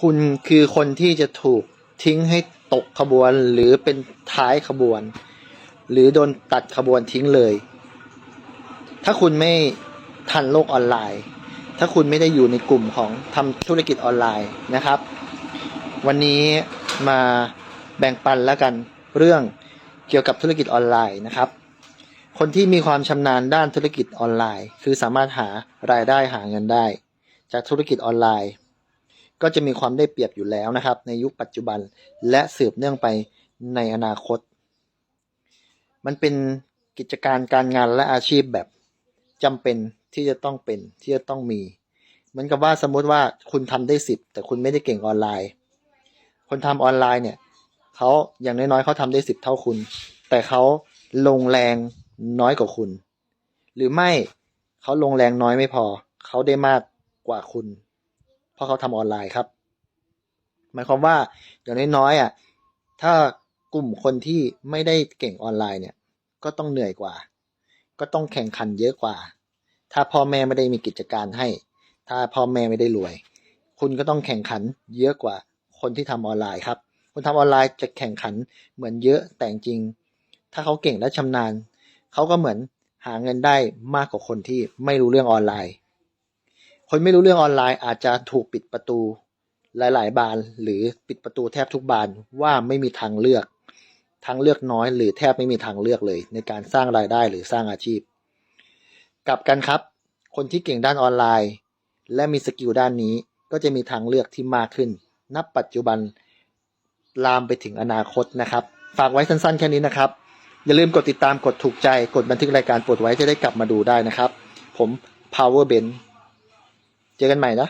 คุณคือคนที่จะถูกทิ้งให้ตกขบวนหรือเป็นท้ายขบวน หรือโดนตัดขบวนทิ้งเลย ถ้าคุณไม่ทันโลกออนไลน์ ถ้าคุณไม่ได้อยู่ในกลุ่มของทำธุรกิจออนไลน์นะครับ วันนี้มาแบ่งปันแล้วกันเรื่องเกี่ยวกับธุรกิจออนไลน์นะครับ คนที่มีความชำนาญด้านธุรกิจออนไลน์ คือสามารถหารายได้หาเงินได้ จากธุรกิจออนไลน์ ก็จะมีความได้เปรียบอยู่แล้วนะครับ ในยุคปัจจุบันและสืบเนื่องไปในอนาคต มันเป็นกิจการการงานและอาชีพแบบจำเป็นที่จะต้องเป็นที่จะต้องมี เหมือนกับว่าสมมติว่าคุณทำได้สิบแต่คุณไม่ได้เก่งออนไลน์ คนทำออนไลน์เนี่ยเขาอย่างน้อยๆเขาทำได้สิบเท่าคุณ แต่เขาลงแรงน้อยกว่าคุณ หรือไม่เขาลงแรงน้อยไม่พอ เขาได้มากกว่าคุณ เพราะเขาทำออนไลน์ครับ หมายความว่าอย่างน้อยๆอะถ้ากลุ่มคนที่ไม่ได้เก่งออนไลน์เนี่ย ก็ต้องเหนื่อยกว่า ก็ต้องแข่งขันเยอะกว่า ถ้าพ่อแม่ไม่ได้มีกิจการให้ ถ้าพ่อแม่ไม่ได้รวย คุณก็ต้องแข่งขันเยอะกว่า คนที่ทำออนไลน์ครับ คนทำออนไลน์จะแข่งขันเหมือนเยอะแต่จริง ถ้าเขาเก่งและชำนาญ เขาก็เหมือนหาเงินได้มากกว่าคนที่ไม่รู้เรื่องออนไลน์ คนไม่รู้เรื่องออนไลน์อาจจะถูกปิดประตูหลาย ๆ บานหรือปิดประตูแทบทุกบานว่าไม่มีทางเลือกทางเลือกน้อยหรือแทบไม่มีทางเลือกเลย ในการสร้างรายได้หรือสร้างอาชีพ กลับกันครับ คนที่เก่งด้านออนไลน์ และมีสกิลด้านนี้ก็จะมีทางเลือกที่มากขึ้น นับปัจจุบันลามไปถึงอนาคตนะครับ ฝากไว้สั้น ๆ แค่นี้นะครับ อย่าลืมกดติดตามกดถูกใจ กดบันทึกรายการปลดไว้จะได้กลับมาดูได้นะครับ ผม Power Ben เจอกันใหม่นะ